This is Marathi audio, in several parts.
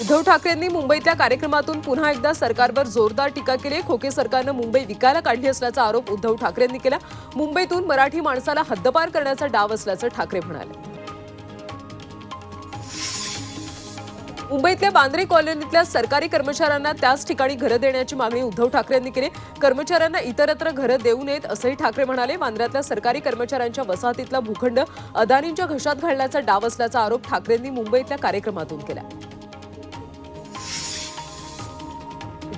उद्धव ठाकरेंनी मुंबईतल्या कार्यक्रमातून पुन्हा एकदा सरकारवर जोरदार टीका केली. खोके सरकारनं मुंबई विकायला काढली असल्याचा आरोप उद्धव ठाकरेंनी केला. मुंबईतून मराठी माणसाला हद्दपार करण्याचा डाव असल्याचं ठाकरे म्हणाले. मुंबईतल्या बांद्रे कॉलनीतल्या सरकारी कर्मचाऱ्यांना त्याच ठिकाणी घरं देण्याची मागणी उद्धव ठाकरेंनी केली. कर्मचाऱ्यांना इतरत्र घरं देऊ नयेत असंही ठाकरे म्हणाले. बांद्र्यातल्या सरकारी कर्मचाऱ्यांच्या वसाहतीतला भूखंड अदानींच्या घशात घालण्याचा डाव असल्याचा आरोप ठाकरेंनी मुंबईतल्या कार्यक्रमातून केला.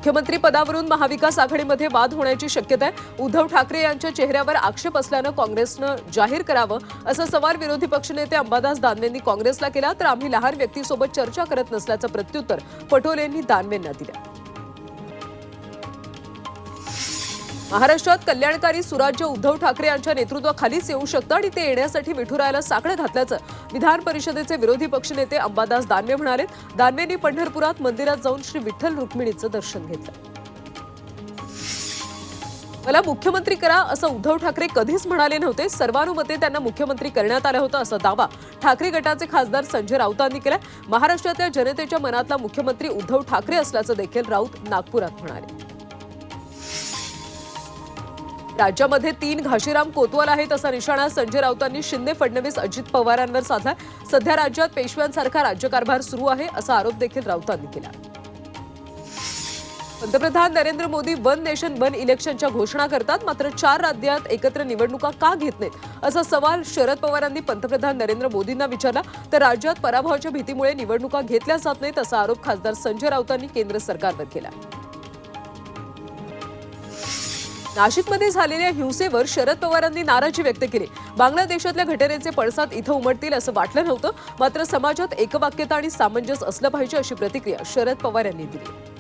मुख्यमंत्री पदावरून महाविकास आघाडीमध्ये वाद होण्याची शक्यता आहे. उद्धव ठाकरे यांच्या चेहऱ्यावर आक्षेप असल्यानं काँग्रेसनं जाहीर करावं असा सवाल विरोधी पक्षनेते अंबादास दानवेंनी काँग्रेसला केला. तर आम्ही लहान व्यक्तीसोबत चर्चा करत नसल्याचं प्रत्युत्तर पटोलेंनी दानवेंना दिलं. महाराष्ट्रात कल्याणकारी सुराज्य उद्धव ठाकरे यांच्या नेतृत्वाखालीच येऊ शकतं आणि ते येण्यासाठी विठुरायाला साकडं घातल्याचं विधान परिषदेचे विरोधी पक्षनेते अंबादास दानवे म्हणाले. दानवेंनी पंढरपुरात मंदिरात जाऊन श्री विठ्ठल रुक्मिणीचं दर्शन घेतलं. मला मुख्यमंत्री करा असं उद्धव ठाकरे कधीच म्हणाले नव्हते. सर्वानुमते त्यांना मुख्यमंत्री करण्यात आलं होतं असा दावा ठाकरे गटाचे खासदार संजय राऊतांनी केला महाराष्ट्रातल्या जनतेच्या मनातला मुख्यमंत्री उद्धव ठाकरे असल्याचं देखील राऊत नागपुरात म्हणाले. राज्यामध्ये तीन घाशीराम कोतवाल आहेत असा निशाणा संजय राऊतांनी शिंदे फडणवीस अजित पवारांवर साधला. सध्या राज्यात पेशव्यांसारखा राज्यकारभार सुरू आहे असा आरोप देखील राऊतांनी केला. पंतप्रधान Narendra Modi one nation one इलेक्शनच्या घोषणा करतात. मात्र चार राज्यात एकत्र निवडणुका का घेत नाहीत? असा सवाल शरद पवारांनी पंतप्रधान नरेंद्र मोदींना विचारला. तर राज्यात पराभवाच्या भीतीमुळे निवडणुका घेतल्या जात नाहीत असा आरोप खासदार संजय राऊतांनी केंद्र सरकारवर केला. नाशिकमध्ये झालेल्या हिंसेवर शरद पवारांनी नाराजी व्यक्त केली. बांगलादेशातल्या घटनेचे पडसाद इथं उमटतील असं वाटलं नव्हतं मात्र समाजात एकवाक्यता आणि सामंजस्य असलं पाहिजे अशी प्रतिक्रिया शरद पवार यांनी दिली.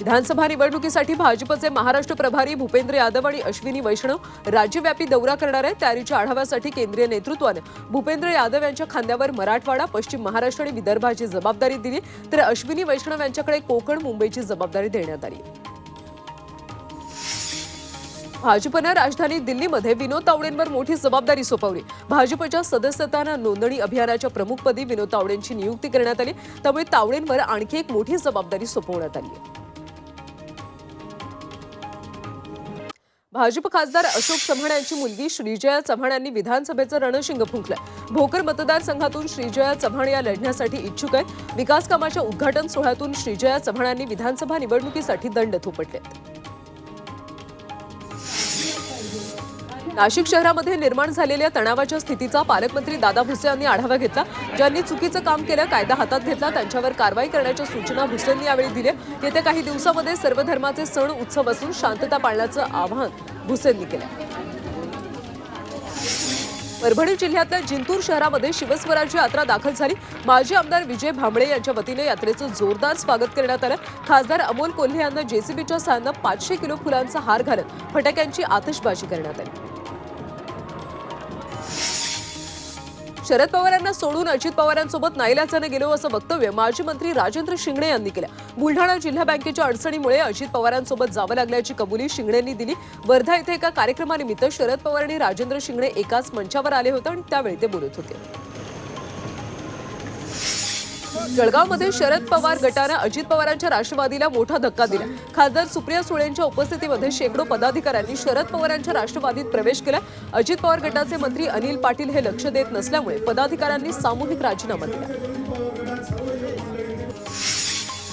विधानसभा निवडणुकीसाठी भाजपचे महाराष्ट्र प्रभारी भूपेंद्र यादव आणि अश्विनी वैष्णव राज्यव्यापी दौरा करणार आहेत. तयारीच्या आढाव्यासाठी केंद्रीय नेतृत्वानं भूपेंद्र यादव यांच्या खांद्यावर मराठवाडा पश्चिम महाराष्ट्र आणि विदर्भाची जबाबदारी दिली. तर अश्विनी वैष्णव यांच्याकडे कोकण मुंबईची जबाबदारी देण्यात आली. भाजपनं राजधानी दिल्लीमध्ये विनोद तावडेंवर मोठी जबाबदारी सोपवली. भाजपच्या सदस्यता नोंदणी अभियानाच्या प्रमुखपदी विनोद तावडेंची नियुक्ती करण्यात आली. त्यामुळे तावडेंवर आणखी एक मोठी जबाबदारी सोपवण्यात आली भाजप खासदार अशोक चव्हाण यांची मुलगी श्रीजया चव्हाण यांनी विधानसभेचं रणशिंग फुंकलंय भोकर मतदारसंघातून श्रीजया चव्हाण या लढण्यासाठी इच्छुक आहेत. विकास कामाच्या उद्घाटन सोहळ्यातून श्रीजया चव्हाण यांनी विधानसभा निवडणुकीसाठी दंड थोपटले नाशिक शहरामध्ये निर्माण झालेल्या तणावाच्या स्थितीचा पालकमंत्री दादा भुसे यांनी आढावा घेतला. ज्यांनी चुकीचं काम केलं कायदा हातात घेतला त्यांच्यावर कारवाई करण्याच्या सूचना भुसेंनी यावेळी दिल्या. येत्या काही दिवसामध्ये सर्व धर्माचे सण उत्सव असून शांतता पाळण्याचं आवाहन भुसेंनी केलं. परभणी जिल्ह्यातल्या जिंतूर शहरामध्ये शिवस्वराज्य यात्रा दाखल झाली. माजी आमदार विजय भांबळे यांच्या वतीने यात्रेचं जोरदार स्वागत करण्यात आलं. खासदार अमोल कोल्हे यांना जेसीबीच्या सहाय्यानं पाचशे किलो फुलांचा हार घालत फटाक्यांची आतषबाजी करण्यात आली. शरद पवारांना सोडून अजित पवारांसोबत नाईलाजानं गेलो असं वक्तव्य माजी मंत्री राजेंद्र शिंगणे यांनी केलं. बुलढाणा जिल्हा बँकेच्या अडचणीमुळे अजित पवारांसोबत जावं लागल्याची कबुली शिंगणेंनी दिली. वर्धा इथे एका कार्यक्रमानिमित्त शरद पवार आणि राजेंद्र शिंगणे एकाच मंचावर आले होते आणि त्यावेळी ते बोलत होते. जळगावमध्ये शरद पवार गटानं अजित पवारांच्या राष्ट्रवादीला मोठा धक्का दिला. खासदार सुप्रिया सुळेंच्या उपस्थितीमध्ये शेकडो पदाधिकाऱ्यांनी शरद पवारांच्या राष्ट्रवादीत प्रवेश केला. अजित पवार गटाचे मंत्री अनिल पाटील हे लक्ष देत नसल्यामुळे पदाधिकाऱ्यांनी सामूहिक राजीनामा दिला.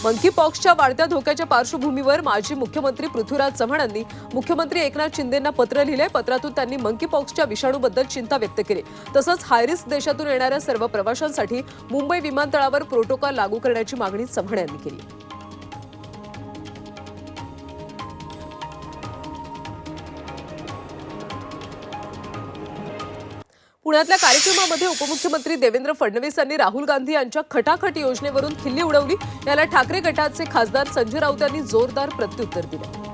मंकी पॉक्सच्या वाढत्या धोक्याच्या पार्श्वभूमीवर माजी मुख्यमंत्री पृथ्वीराज चव्हाण यांनी मुख्यमंत्री एकनाथ शिंदेंना पत्र लिहिले पत्रातून त्यांनी मंकी पॉक्सच्या विषाणूबद्दल चिंता व्यक्त केली. तसंच हायरिस्क देशातून येणाऱ्या सर्व प्रवाशांसाठी मुंबई विमानतळावर प्रोटोकॉल लागू करण्याची मागणी चव्हाण यांनी केली. पुण्यातल्या कार्यक्रमामध्ये उपमुख्यमंत्री देवेंद्र फडणवीस यांनी राहुल गांधी यांच्या खटाखट योजनेवरून खिल्ली उडवली. याला ठाकरे गटाचे खासदार संजय राऊत यांनी जोरदार प्रत्युत्तर दिलं.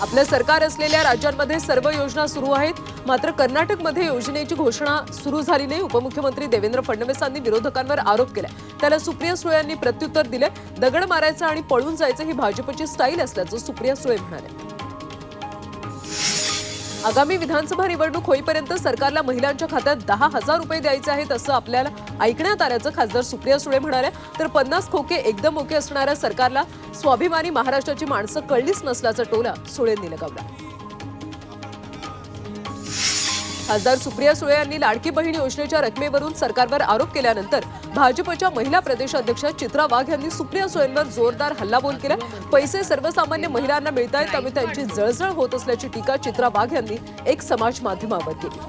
आपलं सरकार असलेल्या राज्यांमध्ये सर्व योजना सुरू आहेत. मात्र कर्नाटकमध्ये योजनेची घोषणा सुरू झाली नाही. उपमुख्यमंत्री देवेंद्र फडणवीसांनी विरोधकांवर आरोप केला. त्याला सुप्रिया सुळे यांनी प्रत्युत्तर दिलं दगड मारायचं आणि पळून जायचं ही भाजपची स्टाईल असल्याचं सुप्रिया सुळे म्हणाले. आगामी विधानसभा निवडणूक होईपर्यंत सरकारला महिलांच्या खात्यात दहा हजार रुपये द्यायचे आहेत असं आपल्याला ऐकण्यात आल्याचं खासदार सुप्रिया सुळे म्हणाल्या. तर पन्नास खोके एकदम ओके असणाऱ्या सरकारला स्वाभिमानी महाराष्ट्राची माणसं कळलीच नसल्याचा टोला सुळेंनी लगावला. खासदार सुप्रिया सुळे यांनी लाडकी बहीण योजनेच्या रकमेवरून सरकारवर आरोप केल्यानंतर भाजपच्या महिला प्रदेशाध्यक्ष चित्रा वाघ यांनी सुप्रिया सुळेंवर जोरदार हल्लाबोल केला. पैसे सर्वसामान्य महिलांना मिळत आहेत त्यामुळे त्यांची जळजळ होत असल्याची टीका चित्रा वाघ यांनी एक समाज माध्यमावर केली.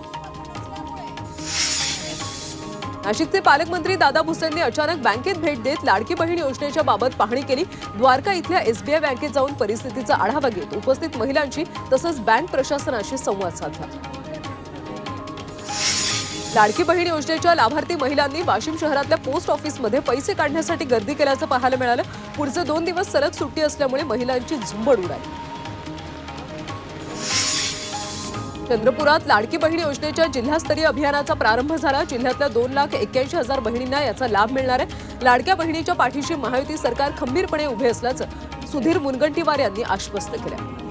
नाशिकचे पालकमंत्री दादा भुसेंनी अचानक बँकेत भेट देत लाडकी बहीण योजनेच्या बाबत पाहणी केली. द्वारका इथल्या एसबीआय बँकेत जाऊन परिस्थितीचा आढावा घेत उपस्थित महिलांची तसंच बँक प्रशासनाशी संवाद साधला. लाडकी बहीण योजनेच्या लाभार्थी महिलांनी वाशिम शहरातल्या पोस्ट ऑफिसमध्ये पैसे काढण्यासाठी गर्दी केल्याचं पाहायला मिळालं. पुढचे दोन दिवस सलग सुट्टी असल्यामुळे महिलांची झुंबड उडाली. चंद्रपुरात लाडकी बहीण योजनेच्या जिल्हास्तरीय अभियानाचा प्रारंभ झाला. जिल्ह्यातल्या दोन लाख एक्क्याऐंशी हजार बहिणींना याचा लाभ मिळणार आहे. लाडक्या बहिणीच्या पाठीशी महायुती सरकार खंबीरपणे उभे असल्याचं सुधीर मुनगंटीवार यांनी आश्वस्त केलं.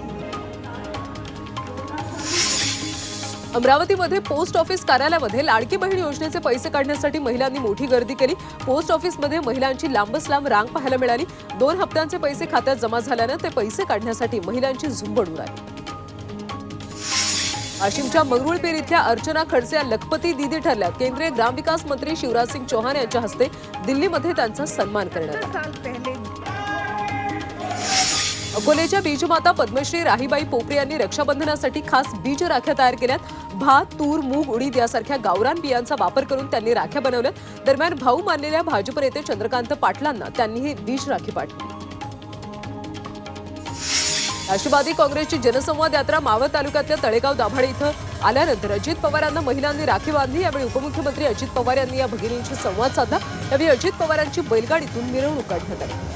अमरावतीमध्ये पोस्ट ऑफिस कार्यालयामध्ये लाडकी बहीण योजनेचे पैसे काढण्यासाठी महिलांनी मोठी गर्दी केली. पोस्ट ऑफिसमध्ये महिलांची लांबच लांब रांग पाहायला मिळाली. दोन हप्त्यांचे पैसे खात्यात जमा झाल्यानं ते पैसे काढण्यासाठी महिलांची झुंबड उडाली. वाशिमच्या मंगरुळपीर इथल्या अर्चना खडसे या लखपती दिदी ठरल्या. केंद्रीय ग्रामविकास मंत्री शिवराज सिंग चौहान यांच्या हस्ते दिल्लीमध्ये त्यांचा सन्मान करण्यात आला. अकोल्याच्या बीजमाता पद्मश्री राहीबाई पोपरे यांनी रक्षाबंधनासाठी खास बीज राख्या तयार केल्यात. भात तूर मूग उडीद यासारख्या गावरान बियांचा वापर करून त्यांनी राख्या बनवल्यात. दरम्यान भाऊ मानलेल्या भाजप नेते चंद्रकांत पाटलांना त्यांनी ही बीज राखी पाठवली. राष्ट्रवादी काँग्रेसची जनसंवाद यात्रा मावळ तालुक्यातल्या तळेगाव दाभाडे इथं आल्यानंतर अजित पवारांना महिलांनी राखी बांधली. यावेळी उपमुख्यमंत्री अजित पवार यांनी या भगिनींशी संवाद साधला. यावेळी अजित पवारांची बैलगाडीतून मिरवणूक काढण्यात आली.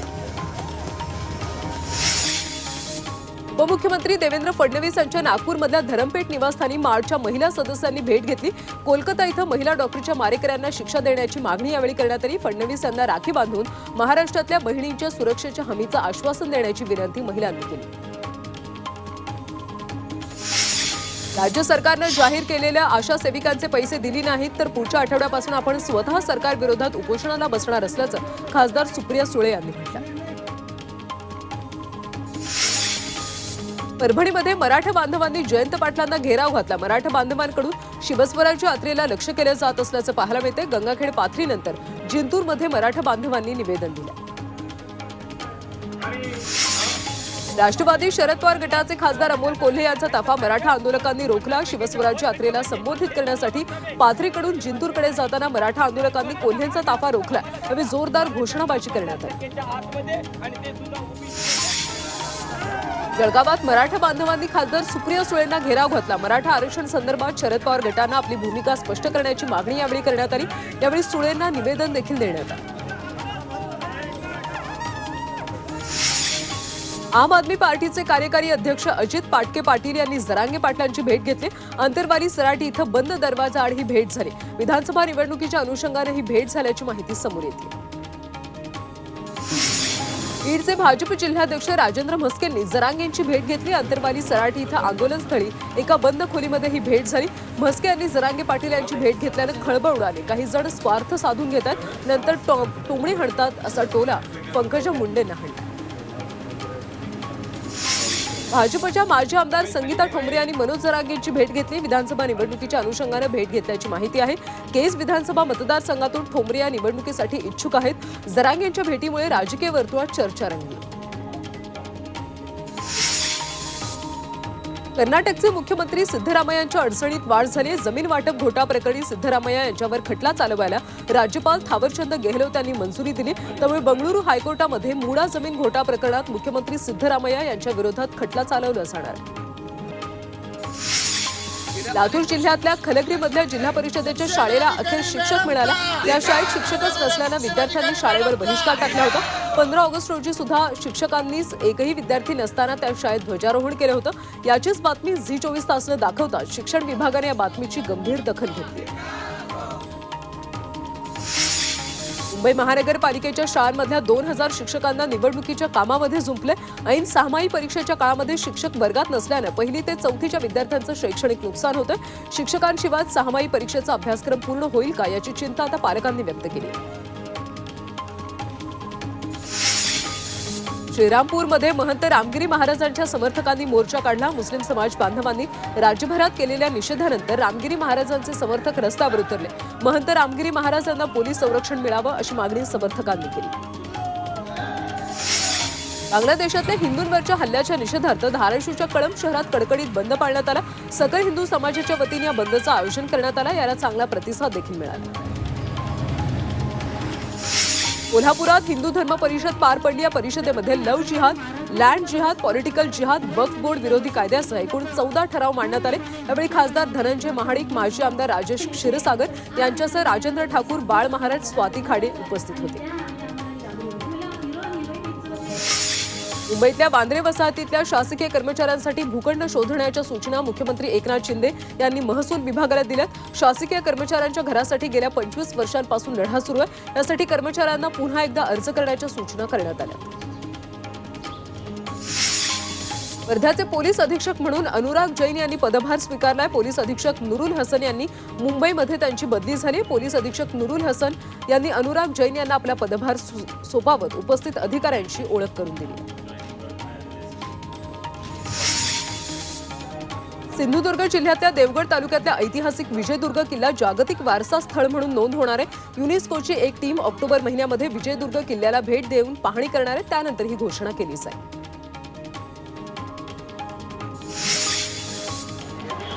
उपमुख्यमंत्री देवेंद्र फडणवीस यांच्या नागपूरमधल्या धरमपेठ निवासस्थानी मार्चच्या महिला सदस्यांनी भेट घेतली. कोलकाता इथं महिला डॉक्टरच्या मारेकऱ्यांना शिक्षा देण्याची मागणी यावेळी करण्यात आली. फडणवीस यांना राखी बांधून महाराष्ट्रातल्या बहिणींच्या सुरक्षेच्या हमीचं आश्वासन देण्याची विनंती महिलांनी केली. राज्य सरकारनं जाहीर केलेल्या आशा सेविकांचे पैसे दिली नाहीत तर पुढच्या आठवड्यापासून आपण स्वतः सरकारविरोधात उपोषणाला बसणार असल्याचं खासदार सुप्रिया सुळे यांनी म्हटलं परभणीमध्ये मराठा बांधवांनी जयंत पाटलांना घेराव घातला. मराठा बांधवांकडून शिवस्वराज्य यात्रेला लक्ष केलं जात असल्याचं पाहायला मिळते गंगाखेड पाथरीनंतर जिंतूरमध्ये मराठा बांधवांनी निवेदन दिलं. राष्ट्रवादी शरद पवार गटाचे खासदार अमोल कोल्हे यांचा ताफा मराठा आंदोलकांनी रोखला. शिवस्वराज्य यात्रेला संबोधित करण्यासाठी पाथरीकडून जिंतूरकडे जाताना मराठा आंदोलकांनी कोल्हेंचा ताफा रोखला. यावेळी जोरदार घोषणाबाजी करण्यात आली. जळगावात मराठा बांधवांनी खासदार सुप्रिया सुळेंना घेराव घातला. मराठा आरक्षण संदर्भात शरद पवार गटानं आपली भूमिका स्पष्ट करण्याची मागणी यावेळी करण्यात आली. यावेळी सुळेंना निवेदन देखील देण्यात आलं. आम आदमी पार्टीचे कार्यकारी अध्यक्ष अजित पाटके पाटील यांनी जरांगे पाटलांची भेट घेतली. अंतरवाली सराटी इथं बंद दरवाजा आड ही भेट झाली. विधानसभा निवडणुकीच्या अनुषंगाने ही भेट झाल्याची माहिती समोर येते. बीडचे भाजप जिल्हाध्यक्ष राजेंद्र म्हस्केंनी जरांगेंची भेट घेतली. अंतरवाली सराटी इथं आंदोलनस्थळी एका बंद खोलीमध्ये ही भेट झाली. म्हस्के यांनी जरांगे पाटील यांची भेट घेतल्यानं खळबळ उडाली काही जण स्वार्थ साधून घेतात. नंतर टो- टोमणे हणतात असा टोला पंकजा मुंडेंना हणला भाजपच्या माजी आमदार संगीता ठोंबरे यांनी मनोज जरांगेंची भेट घेतली. विधानसभा निवडणुकीच्या अनुषंगानं भेट घेतल्याची माहिती आहे. केस विधानसभा मतदारसंघातून ठोंबरे या निवडणुकीसाठी इच्छुक आहेत. जरांगेंच्या भेटीमुळे राजकीय वर्तुळात चर्चा रंगली. कर्नाटकचे मुख्यमंत्री सिद्धरामय्यांच्या अडचणीत वाढ झाली जमीन वाटप घोटा प्रकरणी सिद्धरामय्या यांच्यावर खटला चालवायला राज्यपाल थावरचंद गेहलोत यांनी मंजुरी दिली त्यामुळे बंगळुरू हायकोर्टामध्ये मुळा जमीन घोटा प्रकरणात मुख्यमंत्री सिद्धरामय्या यांच्या विरोधात खटला चालवला जाणार आहे. लातूर जिल्ह्यातल्या खलगरीमधल्या जिल्हा परिषदेच्या शाळेला अखेर शिक्षक मिळाला. या शाळेत शिक्षकच नसल्यानं विद्यार्थ्यांनी शाळेवर बहिष्कार टाकला होता. पंधरा ऑगस्ट रोजी सुद्धा शिक्षकांनीच एकही विद्यार्थी नसताना त्या शाळेत ध्वजारोहण केलं होतं. याचीच बातमी झी चोवीस तासनं दाखवतात शिक्षण विभागाने या बातमीची गंभीर दखल घेतली मुंबई महानगरपालिकेच्या शाळांमधल्या दोन हजार शिक्षकांना निवडणुकीच्या कामामध्ये झुंपले. ऐन सहामाही परीक्षेच्या काळामध्ये शिक्षक वर्गात नसल्यानं पहिली ते चौथीच्या विद्यार्थ्यांचं शैक्षणिक नुकसान होतं. शिक्षकांशिवाय सहामाही परीक्षेचा अभ्यासक्रम पूर्ण होईल का याची चिंता आता पालकांनी व्यक्त केली. श्रीरामपूरमध्ये महंत रामगिरी महाराजांच्या समर्थकांनी मोर्चा काढला. मुस्लिम समाज बांधवांनी राज्यभरात केलेल्या निषेधानंतर रामगिरी महाराजांचे समर्थक रस्त्यावर उतरले. महंत रामगिरी महाराजांना पोलीस संरक्षण मिळावं अशी मागणी समर्थकांनी केली. बांगलादेशातल्या हिंदूंवरच्या हल्ल्याच्या निषेधार्थ धाराशिवच्या कळंब शहरात कडकडीत बंद पाळण्यात आला. सकल हिंदू समाजाच्या वतीने या बंदचं आयोजन करण्यात आला. याला चांगला प्रतिसाद देखील मिळाला. कोल्हापुरात हिंदू धर्म परिषद पार पडली. या परिषदेमध्ये लव जिहाद लँड जिहाद पॉलिटिकल जिहाद वक्फ बोर्ड विरोधी कायद्यासह एकूण चौदा ठराव मांडण्यात आले. यावेळी खासदार धनंजय महाडिक माजी आमदार राजेश क्षीरसागर यांच्यासह राजेंद्र ठाकूर बाळ महाराज स्वाती खाडे उपस्थित होते. मुंबईतल्या वांद्रे वसाहतीतल्या शासकीय कर्मचाऱ्यांसाठी भूखंड शोधण्याच्या सूचना मुख्यमंत्री एकनाथ शिंदे यांनी महसूल विभागाला दिल्यात. शासकीय कर्मचाऱ्यांच्या घरासाठी गेल्या पंचवीस वर्षांपासून लढा सुरू आहे. यासाठी कर्मचाऱ्यांना पुन्हा एकदा अर्ज करण्याच्या सूचना करण्यात आल्या. वर्ध्याचे पोलीस अधीक्षक म्हणून अनुराग जैन यांनी पदभार स्वीकारलाय. पोलीस अधीक्षक नुरुल हसन यांनी मुंबईमध्ये त्यांची बदली झाली. पोलीस अधीक्षक नुरुल हसन यांनी अनुराग जैन यांना आपला पदभार सोपावत उपस्थित अधिकाऱ्यांची ओळख करून दिली. सिंधुदुर्ग जिल्ह्यातल्या देवगड तालुक्यातल्या ऐतिहासिक विजयदुर्ग किल्ला जागतिक वारसा स्थळ म्हणून नोंद होणार आहे. युनेस्कोची एक टीम ऑक्टोबर महिन्यामध्ये विजयदुर्ग किल्ल्याला भेट देऊन पाहणी करणार आहे. त्यानंतर ही घोषणा केली जाईल.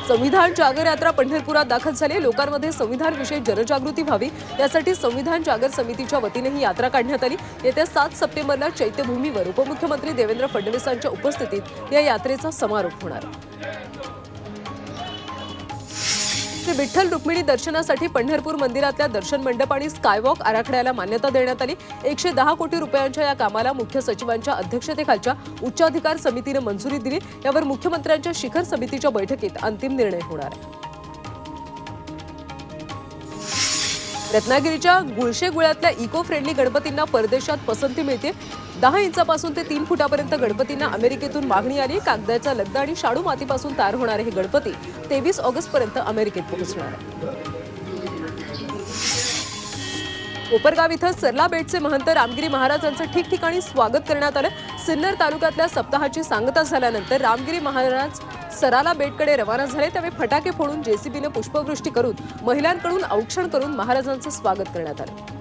संविधान जागर यात्रा पंढरपुरात दाखल झाली आहे. लोकांमध्ये संविधानविषयी जनजागृती व्हावी. यासाठी संविधान जागर समितीच्या वतीने ही यात्रा काढण्यात आली. येत्या सात सप्टेंबरला चैत्यभूमीवर उपमुख्यमंत्री देवेंद्र फडणवीसांच्या उपस्थितीत या यात्रेचा समारोप होणार आहे. श्री विठ्ठल रुक्मिणी दर्शनासाठी पंढरपूर मंदिरातल्या दर्शन मंडप आणि स्कायवॉक आराखड्याला मान्यता देण्यात आली. एकशे दहा कोटी रुपयांच्या या कामाला मुख्य सचिवांच्या अध्यक्षतेखालच्या उच्चाधिकार समितीनं मंजुरी दिली. यावर मुख्यमंत्र्यांच्या शिखर समितीच्या बैठकीत अंतिम निर्णय होणार आहे. रत्नागिरीच्या गुळशे गुळ्यातल्या इको फ्रेंडली गणपतींना परदेशात पसंती मिळते. दहा इंचापासून ते तीन फुटापर्यंत गणपतींना अमेरिकेतून मागणी आली. कागदाचा लगदा आणि शाडू मातीपासून तयार होणारे हे गणपती तेवीस ऑगस्ट पर्यंत अमेरिकेत पोहोचणार आहे कोपरगाव इथं सरला बेटचे महंत रामगिरी महाराजांचं ठिकठिकाणी स्वागत करण्यात आलं. सिन्नर तालुक्यातल्या सप्ताहाची सांगता झाल्यानंतर रामगिरी महाराज सराला बेटकडे रवाना झाले त्यावेळी फटाके फोडून जेसीबीनं पुष्पवृष्टी करून महिलांकडून औक्षण करून महाराजांचं स्वागत करण्यात आलं.